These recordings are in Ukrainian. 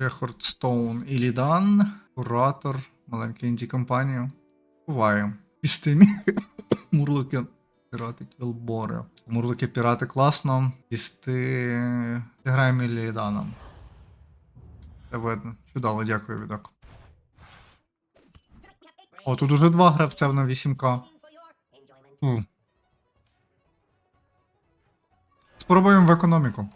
Рехордстоун Ілідан, Куратор, маленька інді компанія. Буває. Пістимі. Мурлоки. Пірати Кілбори. Мурлоки пірати класно. Пісти. Граємо Іліданом. Це видно. Чудово, дякую, відак. О, тут уже два гравця на 8К. Фу. Спробуємо в економіку.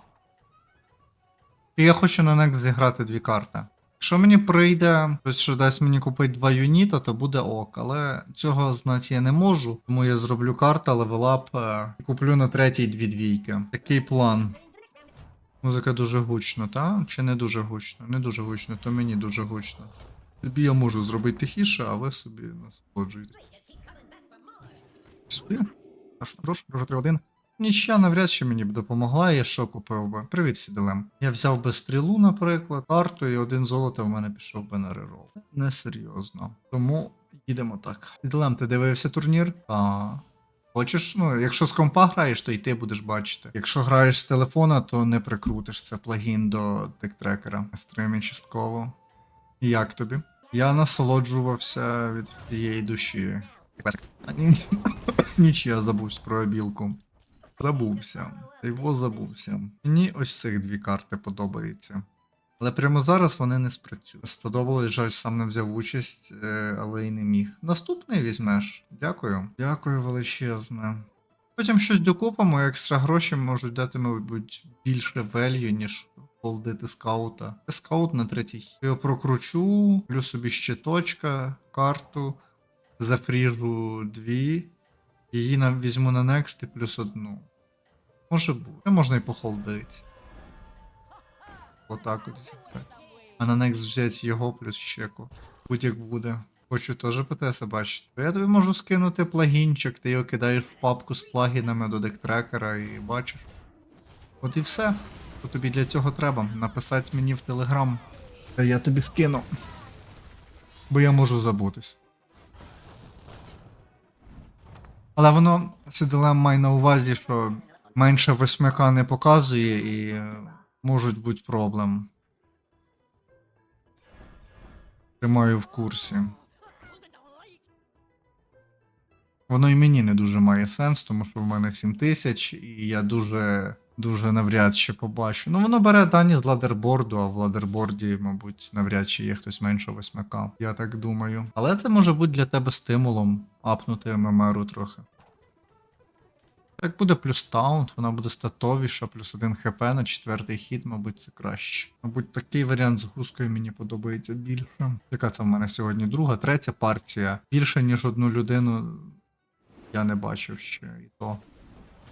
І я хочу на Next зіграти дві карти. Якщо мені прийде хтось, що дасть мені купити два юніта, то буде ок. Але цього знати я не можу. Тому я зроблю карту, левелап е, і куплю на третій дві двійки. Такий план. Музика дуже гучно, та? Чи не дуже гучно? Не дуже гучно, то мені дуже гучно. Тобі я можу зробити тихіше, а ви собі насолоджуєтесь. Сюди. Прошу, прошу, прошу, 3-1. Нічия навряд чи мені б допомогла, я що купив би. Привіт, Сіделем. Я взяв би стрілу, наприклад, карту, і один золото в мене пішов би на рерол. Несерйозно. Тому їдемо так. Сіделем, ти дивився турнір? Так. Хочеш, ну, якщо з компа граєш, то й ти будеш бачити. Якщо граєш з телефона, то не прикрутиш це плагін до тиктрекера. Стримі частково. Як тобі? Я насолоджувався від тієї душі. Ніч я забувся про білку. Забувся. Його забувся. Мені ось цих дві карти подобаються. Але прямо зараз вони не спрацюють. Сподобалось, жаль, сам не взяв участь, е, але й не міг. Наступний візьмеш. Дякую. Дякую величезне. Потім щось докупимо, і екстра гроші можуть дати, мабуть, більше велью, ніж холдити скаута. Скаут на третій. Я прокручу, плю собі ще точка, карту, зафріжу дві. Її на, візьму на next і плюс одну. Може бути. Можна і похолдити. Отак от. А на next взяти його плюс чеку. Будь-як буде. Хочу теж ПТС бачити. Я тобі можу скинути плагінчик, ти його кидаєш в папку з плагінами до дектрекера і бачиш. От і все. Що тобі для цього треба? Написати мені в телеграм. Я тобі скину. Бо я можу забутись. Але воно Сиделем має на увазі, що менше 8К не показує і е, можуть бути проблем. Тримаю в курсі. Воно і мені не дуже має сенс, тому що в мене 7000, і я дуже дуже навряд чи побачу. Ну, воно бере дані з ладерборду, а в ладерборді, мабуть, навряд чи є хтось менше 8К. Я так думаю. Але це може бути для тебе стимулом апнути ММРу трохи. Так буде плюс таунт, вона буде статовіша, плюс один хп на четвертий хід, мабуть, це краще. Мабуть, такий варіант з гускою мені подобається більше. Яка це в мене сьогодні? Друга, третя партія. Більше, ніж одну людину я не бачив ще. І то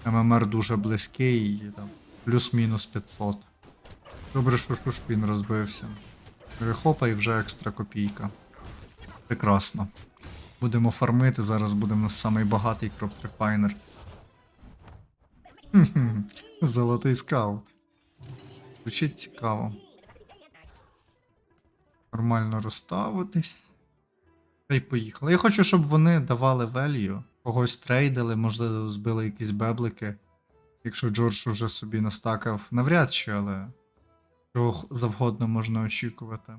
ММР дуже близький, і там плюс-мінус 500. Добре, що шушпін розбився. Вихопа і вже екстра копійка. Прекрасно. Будемо фармити, зараз буде у нас самий багатий кроптрефайнер. Золотий скаут. Звучить цікаво. Нормально розставитись. Та й поїхали. Я хочу, щоб вони давали велью, когось трейдили, можливо, збили якісь беблики. Якщо Джордж уже собі настакав, навряд чи, але чого завгодно можна очікувати.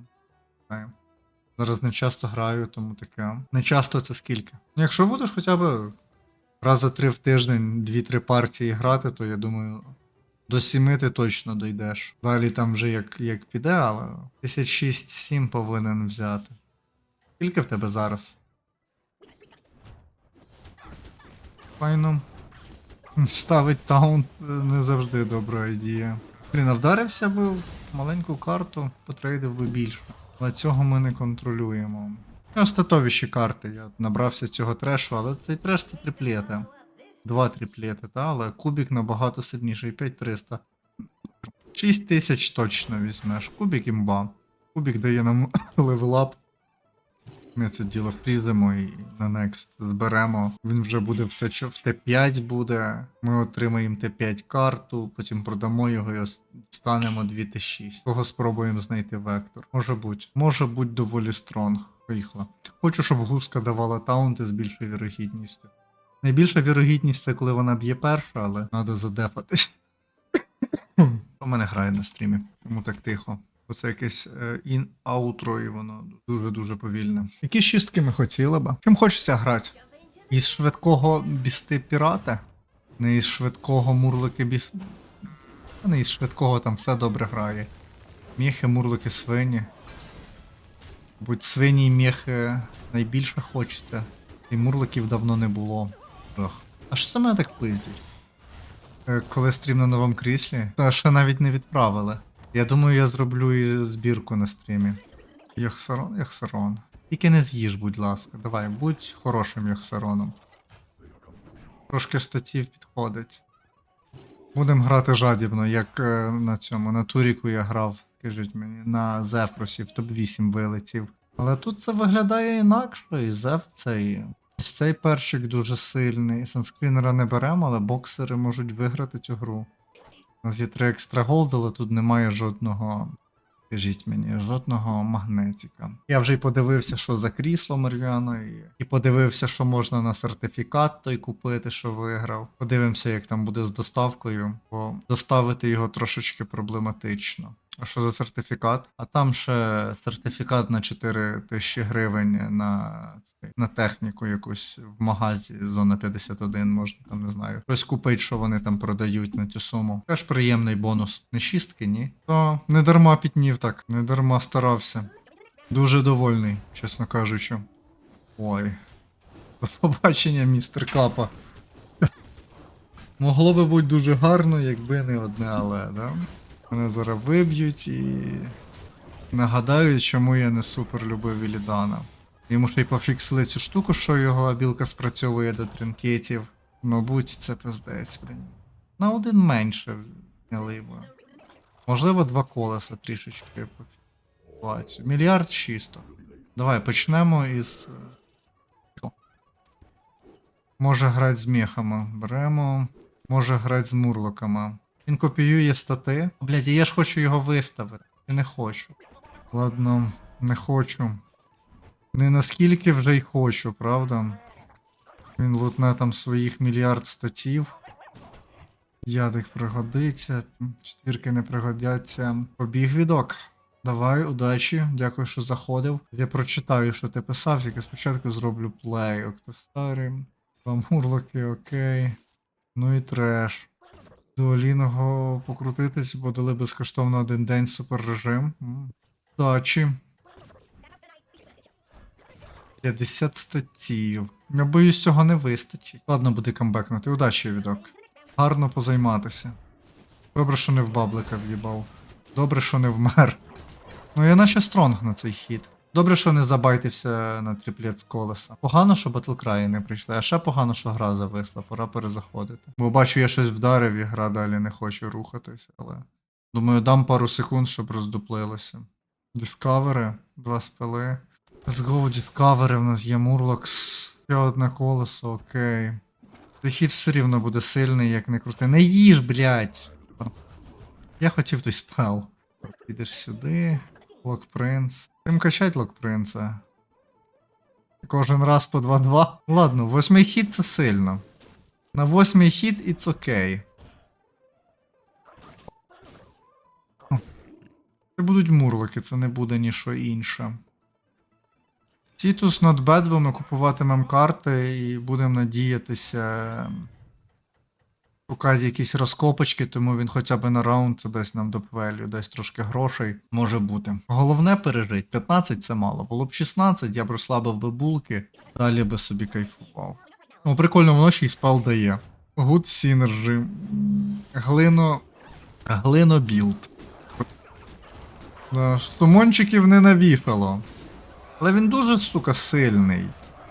Зараз не часто граю, тому таке. Не часто це скільки. Якщо будеш хоча б раз за три в тиждень, дві-три партії грати, то я думаю, до сіми ти точно дійдеш. Далі там вже як, як піде, але 1006-7 повинен взяти. Скільки в тебе зараз? Файно. Ставить таунт е, не завжди добра ідея. Блін, а вдарився би в маленьку карту, потрейдив би більше. Але цього ми не контролюємо. Остатовіші карти. Я набрався цього трешу, але цей треш це триплети. Два триплети, та, але кубік набагато сильніший, 5300. 6000 точно візьмеш. Кубік імба. Кубік дає нам левелап. Ми це діло фрізимо і на next зберемо. Він вже буде в Т4, в Т5 буде. Ми отримаємо Т5 карту, потім продамо його і станемо 2Т6. Того спробуємо знайти вектор. Може бути. Може бути доволі стронг. Поїхала. Хочу, щоб гуска давала таунти з більшою вірогідністю. Найбільша вірогідність це коли вона б'є перша, але треба задефатись. У мене грає на стрімі, тому так тихо. Оце якесь е, ін аутро, і воно дуже-дуже повільне. Які шістки ми хотіли би? Чим хочеться грати? Із швидкого бісти пірата? Не із швидкого мурлики біс. Не із швидкого там все добре грає. Міхи, мурлики, свині. Будь свині і міхи найбільше хочеться. І мурликів давно не було. Ох. А що це мене так пиздять? Е, Коли стрім на новому кріслі, то ще навіть не відправили. Я думаю, я зроблю і збірку на стрімі. Йохсарон, Йохсарон. Тільки не з'їж, будь ласка. Давай, будь хорошим Йохсароном. Трошки статів підходить. Будемо грати жадібно, як е, на цьому, на Туріку я грав, кажіть мені, на Зефросі в топ-8 вилетів. Але тут це виглядає інакше, і Зеф цей. Цей перчик дуже сильний. Санскрінера не беремо, але боксери можуть виграти цю гру. У нас є три екстра голд, але тут немає жодного. Скажіть мені, жодного магнетика. Я вже й подивився, що за крісло Мар'яна, і, і подивився, що можна на сертифікат той купити, що виграв. Подивимося, як там буде з доставкою, бо доставити його трошечки проблематично. А що за сертифікат? А там ще сертифікат на 4 тисячі гривень на, на техніку якусь в магазі зона 51, можна там не знаю. Хтось купить, що вони там продають на цю суму. Теж приємний бонус. Не шістки, ні? То не дарма пітнів так, не дарма старався. Дуже довольний, чесно кажучи. Ой. До побачення, містер Капа. Могло би бути дуже гарно, якби не одне, але, да? Мене зараз виб'ють і нагадають, чому я не супер любив Ілідана. Йому ще й пофіксили цю штуку, що його білка спрацьовує до тринкетів. Мабуть, це пиздець, блін. На один менше зняли би. Можливо, два колеса трішечки пофіксувати. Мільярд чисто. Давай почнемо із. е, Може грати з мехами. Беремо. Може грати з мурлоками. Він копіює стати. Блядь, я ж хочу його виставити. І не хочу. Ладно, не хочу. Не наскільки вже й хочу, правда? Він лутне там своїх мільярд статів. Ядик пригодиться, четвірки не пригодяться. Побіг відок. Давай, удачі, дякую, що заходив. Я прочитаю, що ти писав, тільки спочатку зроблю плей. Октостарі, два мурлоки, окей. Ну і треш. Дуаліного покрутитись, бо дали безкоштовно один день супер режим. Удачі. 50 статтів. Я боюсь, цього не вистачить. Ладно, буде камбекнути. Удачі, відок. Гарно позайматися. Добре, що не в баблика в'їбав. Добре, що не вмер. Ну я наче стронг на цей хід. Добре, що не забайтився на тріплет з колеса. Погано, що батлкраї не прийшли, а ще погано, що гра зависла, пора перезаходити. Бо бачу, я щось вдарив і гра далі не хоче рухатися, але. Думаю, дам пару секунд, щоб роздуплилося. Діскавери, два спили. Let's go, Discovery, в нас є Мурлок, ще одне колесо, окей. Цей хід все рівно буде сильний, як не крути. Не їж, блядь! Я хотів той спел. Підеш сюди. Лок Принц. Чим качать Лок Принца? Кожен раз по 2-2. Ладно, восьмий хід це сильно. На восьмий хід it's окей. Це будуть мурлоки, це не буде ніщо інше. Тітус not bad, бо купуватимемо карти і будемо надіятися шукати якісь розкопочки, тому він хоча б на раунд дасть нам допвелю, дасть трошки грошей, може бути. Головне пережить. 15 це мало. Було б 16, я б розслабив би булки, далі би собі кайфував. Ну, прикольно, воно ще й спал дає. Good Synergy. Глино. Глино білд. Сумончиків не навішало. Але він дуже, сука, сильний.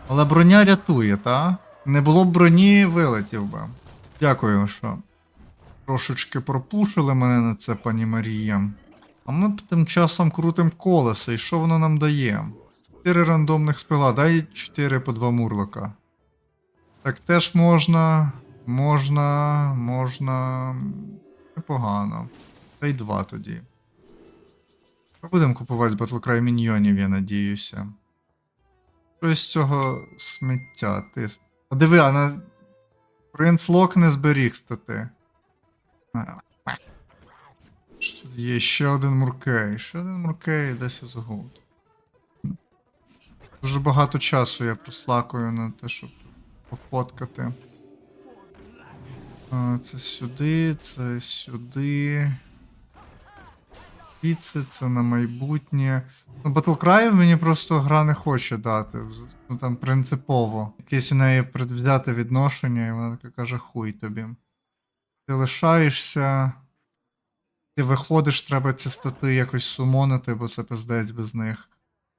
Але броня рятує, та? Не було б броні, вилетів би. Дякую, що трошечки пропушили мене на це, пані Марія. А ми тим часом крутим колесо, і що воно нам дає? Чотири рандомних спила, дай 4 по 2 мурлока. Так теж можна. Можна. Можна. Непогано. Та й 2 тоді. Ми будемо купувати Battlecry міньйонів, я надіюся. Що з цього сміття? Ти. А диви, а на. Принц Лок не зберіг стати. Є ще один муркей. Ще один муркей, 10 згод. Дуже багато часу я прослакую на те, щоб пофоткати. Це сюди, це сюди. Піци, це на майбутнє. Ну, Battlecry мені просто гра не хоче дати. Ну там принципово. Якесь у неї предвзяте відношення, і вона така каже: хуй тобі. Ти лишаєшся. Ти виходиш, треба ці стати якось сумонити, бо це пиздець без них.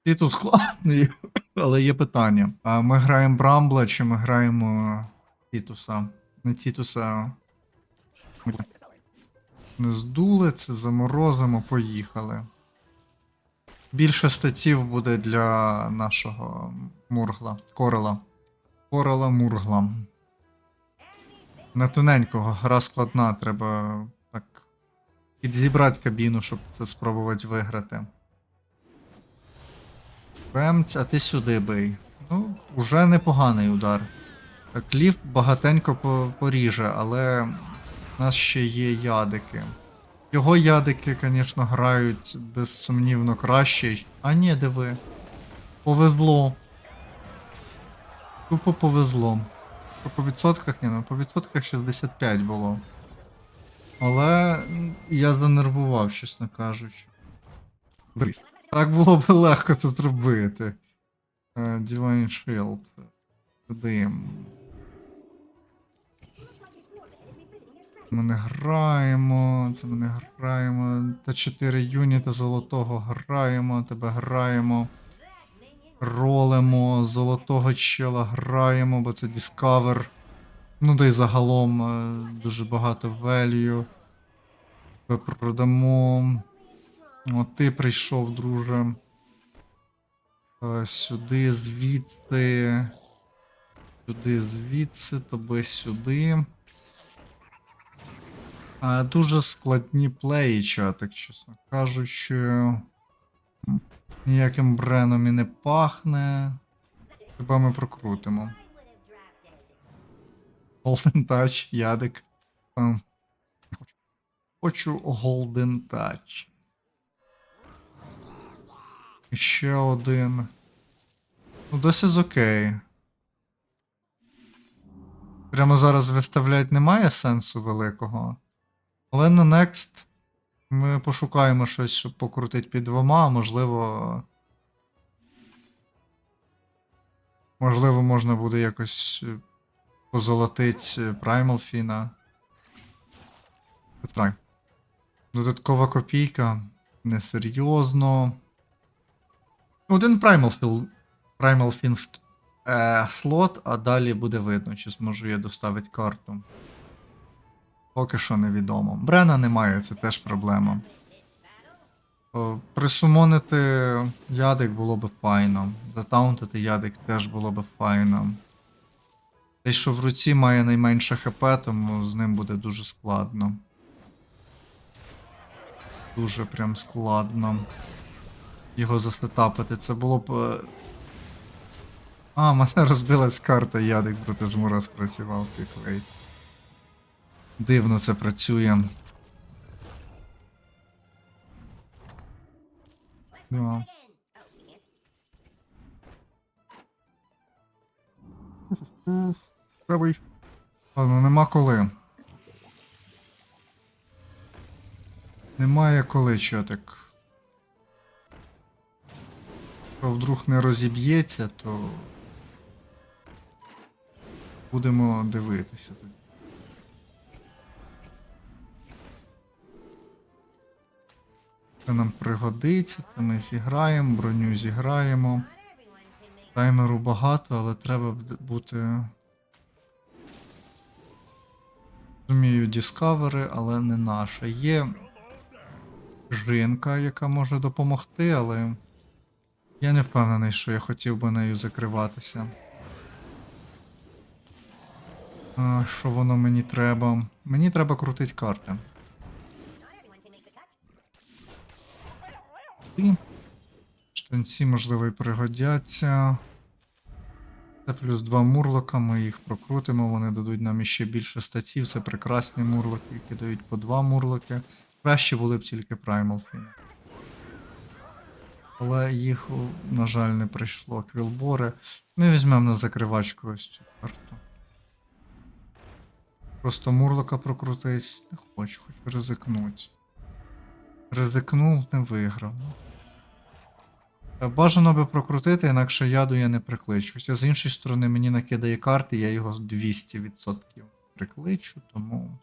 І складний, але є питання. А ми граємо Брамбла чи ми граємо Тітуса? Не Тітуса. Не здули, це заморозимо, поїхали. Більше статів буде для нашого Мургла. Корела. Корела Мургла. На тоненького гра складна, треба так підзібрати кабіну, щоб це спробувати виграти. Бемць, а ти сюди бий. Ну, уже непоганий удар. Кліф багатенько поріже, але в нас ще є ядики. Його ядики, звісно, грають безсумнівно краще. А ні, диви. Повезло. Тупо повезло. По відсотках ні, ну по відсотках 65 було. Але я занервував, чесно кажучи. Брись. Так було б легко це зробити. Е, Divine Shield. Ми не граємо, це ми не граємо. Та 4 юніта золотого граємо, тебе граємо. Ролимо, золотого чела граємо, бо це Discover. Ну да й загалом е, дуже багато value. Тебе продамо. От ти прийшов, друже. Е, Сюди, звідти. Сюди, звідси, тебе сюди. А, дуже складні плеї, чатик, чесно кажучи. Ніяким бреном і не пахне. Хіба ми прокрутимо. Golden Touch, ядик. Ем, хочу. Хочу Golden Touch. Ще один. Ну, досі окей. Прямо зараз виставляти немає сенсу великого. Але на Next ми пошукаємо щось, щоб покрутити під двома, а можливо. Можливо, можна буде якось е, позолотить е, Primal Фіна. Так. Додаткова копійка. Несерйозно. Один Primal Fil... Primal Fin е, слот, а далі буде видно, чи зможу я доставити карту. Поки що невідомо. Брена немає, це теж проблема. Присумонити ядик було б файно. Затаунтити ядик теж було б файно. Те, що в руці має найменше хп, тому з ним буде дуже складно. Дуже прям складно. Його застетапити. Це було б. е, А, мене розбилась карта, ядик проти жмура спрацював піклей. Дивно це працює. Да. Правий. Ладно, нема коли. Немає коли чотик. Якщо вдруг не розіб'ється, то будемо дивитися тоді. Це нам пригодиться, це ми зіграємо, броню зіграємо. Таймеру багато, але треба бути. Розумію, Discovery, але не наша. Є жінка, яка може допомогти, але я не впевнений, що я хотів би нею закриватися. А, що воно мені треба? Мені треба крутити карти. І штанці, можливо, і пригодяться. Це плюс два мурлока, ми їх прокрутимо, вони дадуть нам іще більше статів. Це прекрасні мурлоки, які дають по два мурлоки. Краще були б тільки Primal Fin. Але їх, на жаль, не прийшло. Квілбори. Ми візьмемо на закривачку ось цю карту. Просто мурлока прокрутись. Не хочу, хочу ризикнуть. Ризикнув, не виграв. Е, Бажано би прокрутити, інакше яду я не прикличу. Хоча з іншої сторони мені накидає карти, я його 200% прикличу, тому.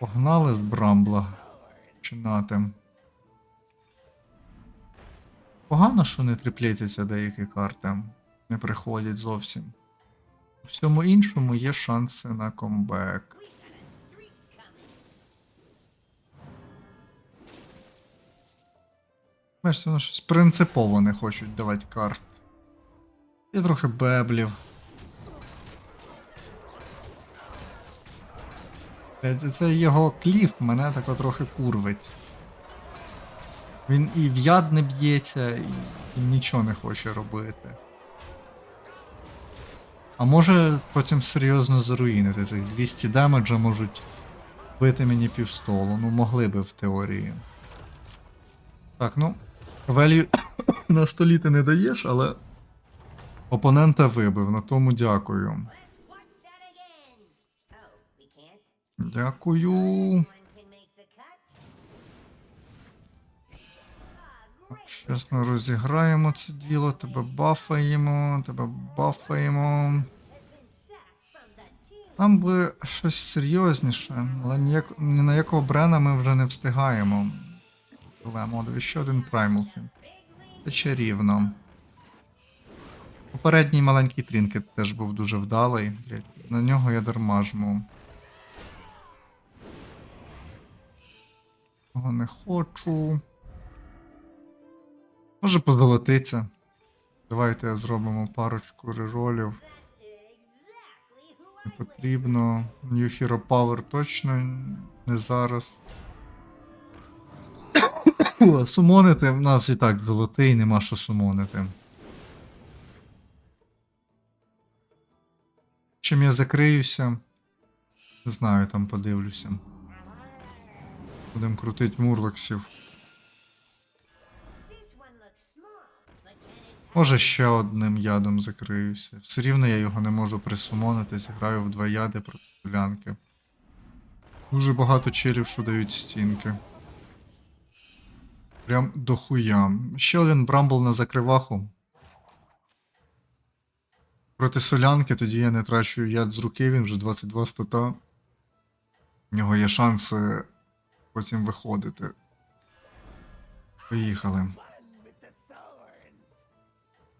Погнали з Брамбла. Починати. Погано, що не триплетяться деякі карти. Не приходять зовсім. У всьому іншому є шанси на комбек. Бачите, воно щось принципово не хочуть давати карт. І трохи беблів. Блядь, Це його кліф мене тако трохи курвить. Він і в яд не б'ється, і нічого не хоче робити. А може потім серйозно заруїнити цих 200 демеджа можуть бити мені півстолу. Ну, могли би в теорії. Так, ну. Велію на столі ти не даєш, але. Опонента вибив, на тому дякую. Дякую. Зараз ми розіграємо це діло, тебе бафаємо, тебе бафаємо. Там би щось серйозніше, але ніяк, ні на якого Брена ми вже не встигаємо. От ще один Праймалфін. Це чарівно. Попередній маленький трінкет теж був дуже вдалий. Блядь, на нього я дарма жму. Того не хочу. Може позолотиться. Давайте зробимо парочку реролів. Не потрібно. New Hero Power точно не зараз. Сумонити в нас і так золотий, нема що сумонити. Чим я закриюся? Не знаю, там подивлюся. Будем крутить мурлоксів. Може ще одним ядом закриюся. Все рівно я його не можу присумонитись, граю в два яди проти солянки. Дуже багато челів, що дають стінки. Прям дохуя. Ще один брамбл на закриваху. Проти солянки, тоді я не трачу яд з руки, він вже 22 стата. В нього є шанси потім виходити. Поїхали.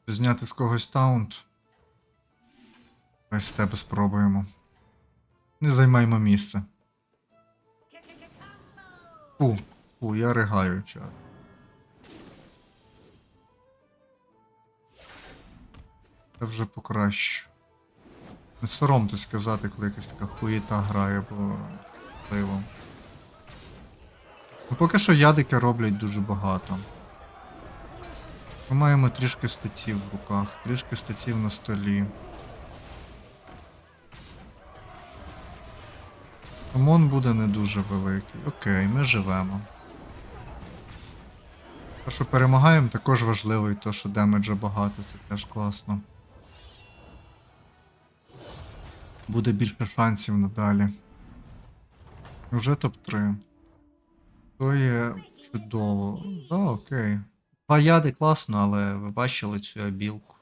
Зняти з когось таунт. З тебе спробуємо. Не займаємо місце. Фу, фу, я ригаю чат. Це вже покраще. Не соромтесь казати, коли якась така хуєта грає, бо можливо. Ну, поки що ядики роблять дуже багато. Ми маємо трішки статів в руках, трішки статів на столі. Омон буде не дуже великий. Окей, ми живемо. Те, що перемагаємо, також важливо, і то, що демеджа багато, це теж класно. Буде більше шансів надалі. Вже топ-3. То є чудово. Да, окей. Два яди класно, але ви бачили цю обілку.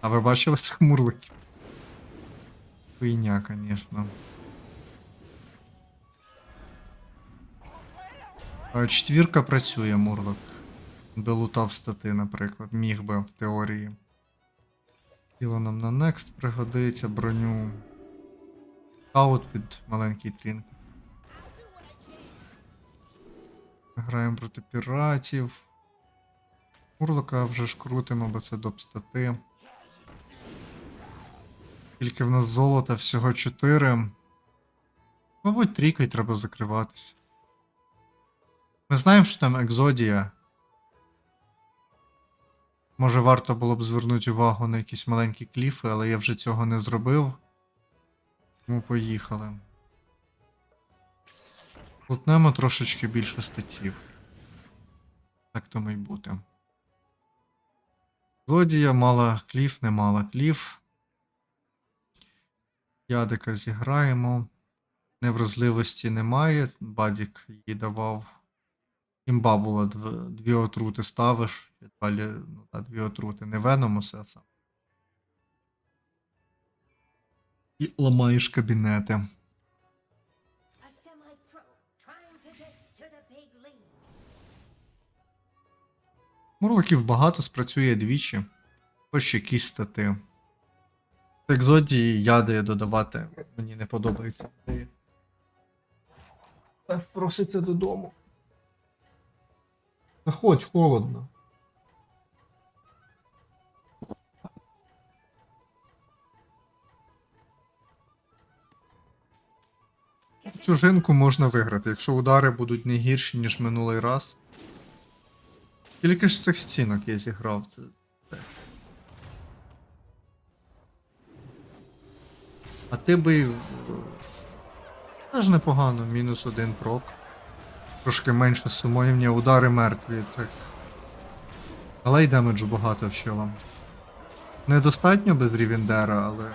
А ви бачили цих мурликів? Хуйня, конечно. Четвірка працює, Мурлок. Би лутав стати, наприклад. Міг би в теорії. Тіло нам на Next пригодиться, броню. Аут під маленький трінк. Граємо проти піратів. Мурлока вже ж крутимо, бо це доп-стати. Тільки в нас золота всього 4. Мабуть, трійкою треба закриватися. Ми знаємо, що там екзодія. Може, варто було б звернути увагу на якісь маленькі кліфи, але я вже цього не зробив. Тому поїхали. Лутнемо трошечки більше статтів. Так тому й бути. Злодія мала кліф, не мала кліф. Ядика зіграємо. Невразливості немає. Бадік їй давав. Імба була дві отрути ставиш. Ну, та, дві отрути. Не Веномуси, а сам. І ламаєш кабінети. Мурлоків багато спрацює двічі. Хоч якісь стати. Екзодії яди додавати мені не подобається. Проситься додому. Заходь, холодно. Цю жінку можна виграти, якщо удари будуть не гірші, ніж минулий раз. Скільки ж цих стінок я зіграв? Це... А ти би. е, Теж непогано, мінус один прок. Трошки менше сумовні, удари мертві, так. Але й демеджу багато в вам. Недостатньо без Рівендера, але.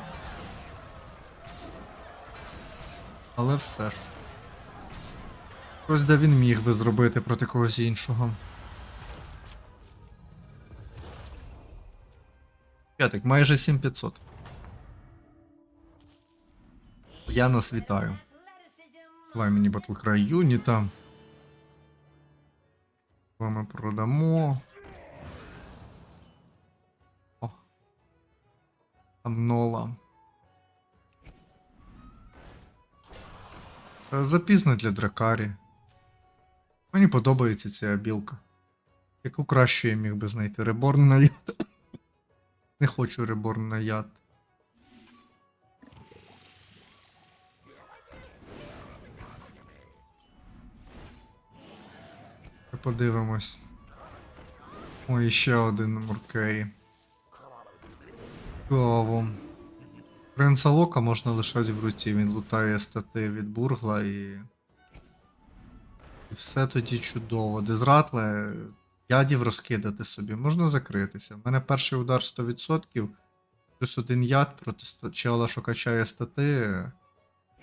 Але все ж. Ось де він міг би зробити проти когось іншого. П'ятик, майже 7500. Я нас вітаю. Давай мені Battlecry юніта. Давай ми продамо. О. Аннола. Е, Запізно для Дракарі. Мені подобається ця білка. Яку кращу я міг би знайти? Реборн на яд. Не хочу реборн на яд. Подивимось. Ой, ще один Муркері. Цікаво. Принца Лока можна лишати в руці, він лутає стати від Бургла і. І все тоді чудово. Дезратле, ядів розкидати собі, можна закритися. У мене перший удар 100%, плюс один яд проти чела, що качає стати.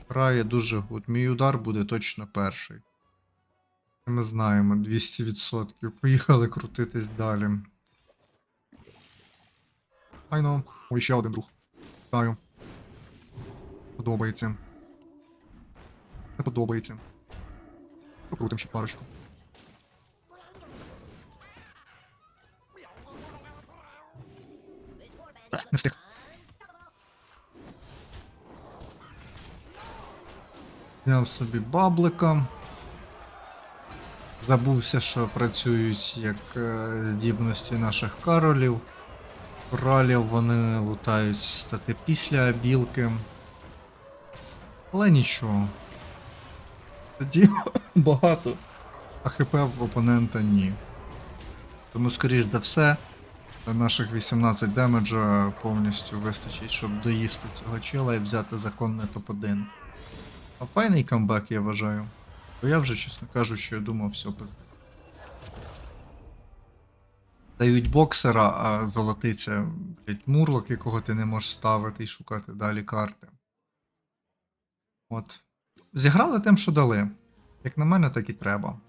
Грає дуже гуд. Мій удар буде точно перший. Ми знаємо, 200%. Поїхали крутитись далі. Айно. Ой, ще один друг. Вітаю. Подобається. Не подобається. Покрутим ще парочку. Не встиг. Взяв собі баблика. Забувся, що працюють як е, здібності наших каролів. Коралів вони лутають стати після білки. Але нічого. Тоді багато. А ХП в опонента ні. Тому, скоріш за все, наших 18 демеджа повністю вистачить, щоб доїсти цього чела і взяти законне топ-1. А файний камбек, я вважаю. Бо я вже, чесно кажучи, думав, все пизде. Дають боксера, а золотиться, блять, мурлок, якого ти не можеш ставити і шукати далі карти. От. Зіграли тим, що дали. Як на мене, так і треба.